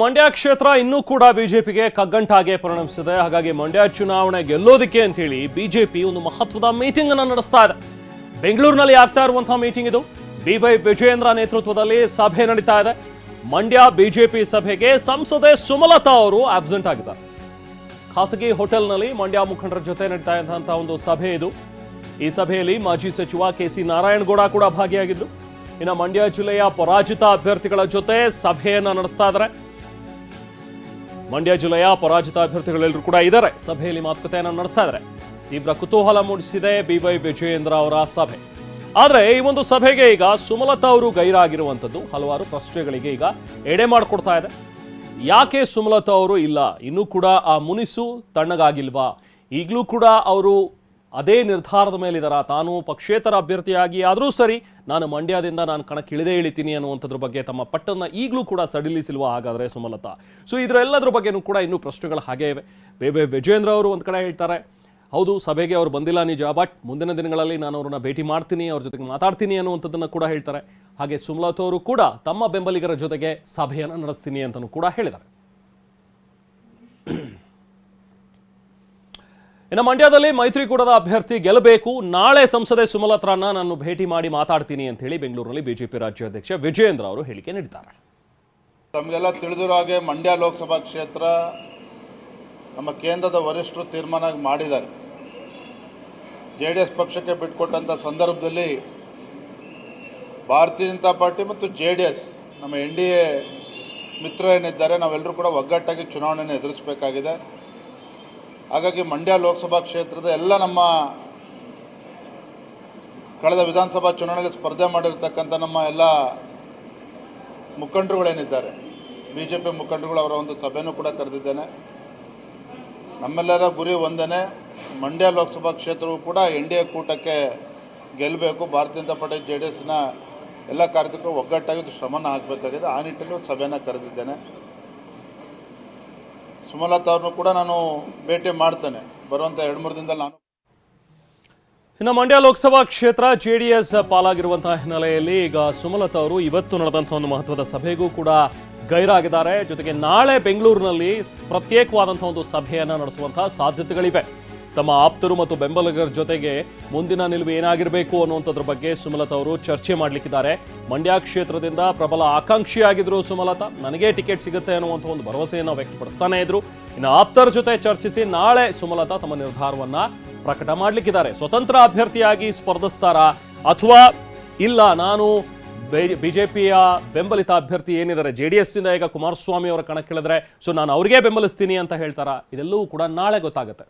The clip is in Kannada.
ಮಂಡ್ಯ ಕ್ಷೇತ್ರ ಇನ್ನೂ ಕೂಡ ಬಿಜೆಪಿಗೆ ಕಗ್ಗಂಟಾಗೆ ಪರಿಣಮಿಸಿದೆ. ಹಾಗಾಗಿ ಮಂಡ್ಯ ಚುನಾವಣೆ ಗೆಲ್ಲೋದಿಕ್ಕೆ ಅಂತ ಹೇಳಿ ಬಿಜೆಪಿ ಒಂದು ಮಹತ್ವದ ಮೀಟಿಂಗ್ ಅನ್ನು ನಡೆಸ್ತಾ ಇದೆ. ಬೆಂಗಳೂರಿನಲ್ಲಿ ಆಗ್ತಾ ಇರುವಂತಹ ಮೀಟಿಂಗ್ ಇದು. ಬಿವೈ ವಿಜಯೇಂದ್ರ ನೇತೃತ್ವದಲ್ಲಿ ಸಭೆ ನಡೀತಾ ಇದೆ. ಮಂಡ್ಯ ಬಿಜೆಪಿ ಸಭೆಗೆ ಸಂಸದೆ ಸುಮಲತಾ ಅವರು ಆಬ್ಸೆಂಟ್ ಆಗಿದ್ದಾರೆ. ಖಾಸಗಿ ಹೋಟೆಲ್ನಲ್ಲಿ ಮಂಡ್ಯ ಮುಖಂಡರ ಜೊತೆ ನಡೀತಾ ಇದ್ದಂತಹ ಒಂದು ಸಭೆ ಇದು. ಈ ಸಭೆಯಲ್ಲಿ ಮಾಜಿ ಸಚಿವ ಕೆ ಸಿ ನಾರಾಯಣಗೌಡ ಕೂಡ ಭಾಗಿಯಾಗಿದ್ದು. ಇನ್ನು ಮಂಡ್ಯ ಜಿಲ್ಲೆಯ ಪರಾಜಿತ ಅಭ್ಯರ್ಥಿಗಳ ಜೊತೆ ಸಭೆಯನ್ನ ನಡೆಸ್ತಾ ಇದ್ದಾರೆ. ಮಂಡ್ಯ ಜಿಲ್ಲೆಯ ಪರಾಜಿತ ಅಭ್ಯರ್ಥಿಗಳೆಲ್ಲರೂ ಕೂಡ ಇದ್ದಾರೆ. ಸಭೆಯಲ್ಲಿ ಮಾತುಕತೆಯನ್ನು ನಡೆಸ್ತಾ ಇದ್ದಾರೆ. ತೀವ್ರ ಕುತೂಹಲ ಮೂಡಿಸಿದೆ ಬಿವೈ ವಿಜಯೇಂದ್ರ ಅವರ ಸಭೆ. ಆದರೆ ಈ ಒಂದು ಸಭೆಗೆ ಈಗ ಸುಮಲತಾ ಅವರು ಗೈರಾಗಿರುವಂಥದ್ದು. ಹಲವಾರು ಪ್ರಶ್ನೆಗಳಿಗೆ ಈಗ ಎಡೆ ಮಾಡಿಕೊಡ್ತಾ ಇದೆ. ಯಾಕೆ ಸುಮಲತಾ ಅವರು ಇಲ್ಲ? ಇನ್ನೂ ಕೂಡ ಆ ಮುನಿಸು ತಣ್ಣಗಾಗಿಲ್ವಾ? ಈಗಲೂ ಕೂಡ ಅವರು ಅದೇ ನಿರ್ಧಾರದ ಮೇಲಿದಾರ ತಾನು ಪಕ್ಷೇತರ ಅಭ್ಯರ್ಥಿಯಾಗಿ ಆದರೂ ಸರಿ ನಾನು ಮಂಡ್ಯದಿಂದ ನಾನು ಕಣಕ್ಕೆ ಇಳಿದೇ ಇಳಿತೀನಿ ಅನ್ನುವಂಥದ್ರ ಬಗ್ಗೆ ತಮ್ಮ ಪಟ್ಟನ್ನ ಈಗಲೂ ಕೂಡ ಸಡಿಲಿಸಿಲ್ವ ಹಾಗಾದರೆ ಸುಮಲತಾ? ಸೊ ಇದರೆಲ್ಲದ್ರ ಬಗ್ಗೆನೂ ಕೂಡ ಇನ್ನೂ ಪ್ರಶ್ನೆಗಳು ಹಾಗೇ ಇವೆ. ಬೇಬೆ ವಿಜೇಂದ್ರ ಅವರು ಒಂದು ಕಡೆ ಹೇಳ್ತಾರೆ, ಹೌದು, ಸಭೆಗೆ ಅವರು ಬಂದಿಲ್ಲ ನಿಜ ಬಟ್ ಮುಂದಿನ ದಿನಗಳಲ್ಲಿ ನಾನು ಅವ್ರನ್ನ ಭೇಟಿ ಮಾಡ್ತೀನಿ, ಅವ್ರ ಜೊತೆಗೆ ಮಾತಾಡ್ತೀನಿ ಅನ್ನುವಂಥದ್ದನ್ನು ಕೂಡ ಹೇಳ್ತಾರೆ. ಹಾಗೆ ಸುಮಲತಾ ಅವರು ಕೂಡ ತಮ್ಮ ಬೆಂಬಲಿಗರ ಜೊತೆಗೆ ಸಭೆಯನ್ನು ನಡೆಸ್ತೀನಿ ಅಂತಲೂ ಕೂಡ ಹೇಳಿದ್ದಾರೆ. ಇನ್ನು ಮಂಡ್ಯದಲ್ಲಿ ಮೈತ್ರಿಕೂಟದ ಅಭ್ಯರ್ಥಿ ಗೆಲ್ಲಬೇಕು. ನಾಳೆ ಸಂಸದೆ ಸುಮಲತಾರನ್ನ ನಾನು ಭೇಟಿ ಮಾಡಿ ಮಾತಾಡ್ತೀನಿ ಅಂತ ಹೇಳಿ ಬೆಂಗಳೂರಿನಲ್ಲಿ ಬಿಜೆಪಿ ರಾಜ್ಯಾಧ್ಯಕ್ಷ ವಿಜಯೇಂದ್ರ ಅವರು ಹೇಳಿಕೆ ನೀಡಿದ್ದಾರೆ. ತಮಗೆಲ್ಲ ತಿಳಿದಿರೋ ಹಾಗೆ ಮಂಡ್ಯ ಲೋಕಸಭಾ ಕ್ಷೇತ್ರ ನಮ್ಮ ಕೇಂದ್ರದ ವರಿಷ್ಠರು ತೀರ್ಮಾನ ಮಾಡಿದ್ದಾರೆ. ಜೆ ಡಿ ಎಸ್ ಪಕ್ಷಕ್ಕೆ ಬಿಟ್ಕೊಟ್ಟಂಥ ಸಂದರ್ಭದಲ್ಲಿ ಭಾರತೀಯ ಜನತಾ ಪಾರ್ಟಿ ಮತ್ತು ಜೆ ಡಿ ಎಸ್ ನಮ್ಮ ಎನ್ ಡಿ ಎ ಮಿತ್ರ ಏನಿದ್ದಾರೆ, ನಾವೆಲ್ಲರೂ ಕೂಡ ಒಗ್ಗಟ್ಟಾಗಿ ಚುನಾವಣೆಯನ್ನು ಎದುರಿಸಬೇಕಾಗಿದೆ. ಹಾಗಾಗಿ ಮಂಡ್ಯ ಲೋಕಸಭಾ ಕ್ಷೇತ್ರದ ಎಲ್ಲ ನಮ್ಮ ಕಳೆದ ವಿಧಾನಸಭಾ ಚುನಾವಣೆಗೆ ಸ್ಪರ್ಧೆ ಮಾಡಿರ್ತಕ್ಕಂಥ ನಮ್ಮ ಎಲ್ಲ ಮುಖಂಡರುಗಳೇನಿದ್ದಾರೆ. ಬಿ ಜೆ ಪಿ ಮುಖಂಡರುಗಳು ಅವರ ಒಂದು ಸಭೆನೂ ಕೂಡ ಕರೆದಿದ್ದೇನೆ. ನಮ್ಮೆಲ್ಲರ ಗುರಿ ಒಂದೇ ಮಂಡ್ಯ ಲೋಕಸಭಾ ಕ್ಷೇತ್ರವೂ ಕೂಡ ಎನ್ ಡಿ ಎ ಕೂಟಕ್ಕೆ ಗೆಲ್ಲಬೇಕು ಭಾರತೀಯ ಜನತಾ ಪಾರ್ಟಿ ಜೆ ಡಿ ಎಸ್ನ ಎಲ್ಲ ಕಾರ್ಯಕರ್ತರು ಒಗ್ಗಟ್ಟಾಗಿ ಶ್ರಮನ ಹಾಕಬೇಕಾಗಿದೆ. ಆ ನಿಟ್ಟಿನಲ್ಲಿ ಒಂದು ಸಭೆಯನ್ನು ಕರೆದಿದ್ದೇನೆ. ಸುಮಲತಾ ಅವ್ರನ್ನು ಕೂಡ ನಾನು ಭೇಟಿ ಮಾಡ್ತೇನೆ. ಬರುವಂಥ ಎರಡು, ಮೂರು ದಿನದಲ್ಲಿ ನಾನು ಇನ್ನು ಮಂಡ್ಯ ಲೋಕಸಭಾ ಕ್ಷೇತ್ರ ಜೆಡಿಎಸ್ ಪಾಲಾಗಿರುವಂತಹ ಹಿನ್ನೆಲೆಯಲ್ಲಿ ಈಗ ಸುಮಲತಾ ಅವರು ಇವತ್ತು ನಡೆದಂತಹ ಒಂದು ಮಹತ್ವದ ಸಭೆಗೂ ಕೂಡ ಗೈರಾಗಿದ್ದಾರೆ. ಜೊತೆಗೆ ನಾಳೆ ಬೆಂಗಳೂರಿನಲ್ಲಿ ಪ್ರತ್ಯೇಕವಾದಂತಹ ಒಂದು ಸಭೆಯನ್ನು ನಡೆಸುವಂತಹ ಸಾಧ್ಯತೆಗಳಿವೆ. ತಮ್ಮ ಆಪ್ತರು ಮತ್ತು ಬೆಂಬಲಿಗರ ಜೊತೆಗೆ ಮುಂದಿನ ನಿಲುವು ಏನಾಗಿರಬೇಕು ಅನ್ನುವಂಥದ್ರ ಬಗ್ಗೆ ಸುಮಲತಾ ಅವರು ಚರ್ಚೆ ಮಾಡಲಿಕ್ಕಿದ್ದಾರೆ. ಮಂಡ್ಯ ಕ್ಷೇತ್ರದಿಂದ ಪ್ರಬಲ ಆಕಾಂಕ್ಷಿಯಾಗಿದ್ದರು ಸುಮಲತಾ, ನನಗೆ ಟಿಕೆಟ್ ಸಿಗುತ್ತೆ ಅನ್ನುವಂಥ ಒಂದು ಭರವಸೆಯನ್ನು ವ್ಯಕ್ತಪಡಿಸ್ತಾನೆ ಇದ್ರು. ಇನ್ನು ಆಪ್ತರ ಜೊತೆ ಚರ್ಚಿಸಿ ನಾಳೆ ಸುಮಲತಾ ತಮ್ಮ ನಿರ್ಧಾರವನ್ನು ಪ್ರಕಟ ಮಾಡಲಿಕ್ಕಿದ್ದಾರೆ. ಸ್ವತಂತ್ರ ಅಭ್ಯರ್ಥಿಯಾಗಿ ಸ್ಪರ್ಧಿಸ್ತಾರಾ ಅಥವಾ ಇಲ್ಲ, ನಾನು ಬಿಜೆಪಿಯ ಬೆಂಬಲಿತ ಅಭ್ಯರ್ಥಿ ಏನಿದ್ದಾರೆ ಜೆ ಡಿ ಎಸ್ನಿಂದ ಈಗ ಕುಮಾರಸ್ವಾಮಿ ಅವರ ಕಣಕ್ಕಿಳಿದ್ರೆ, ಸೊ ನಾನು ಅವ್ರಿಗೆ ಬೆಂಬಲಿಸ್ತೀನಿ ಅಂತ ಹೇಳ್ತಾರಾ? ಇದೆಲ್ಲವೂ ಕೂಡ ನಾಳೆ ಗೊತ್ತಾಗುತ್ತೆ.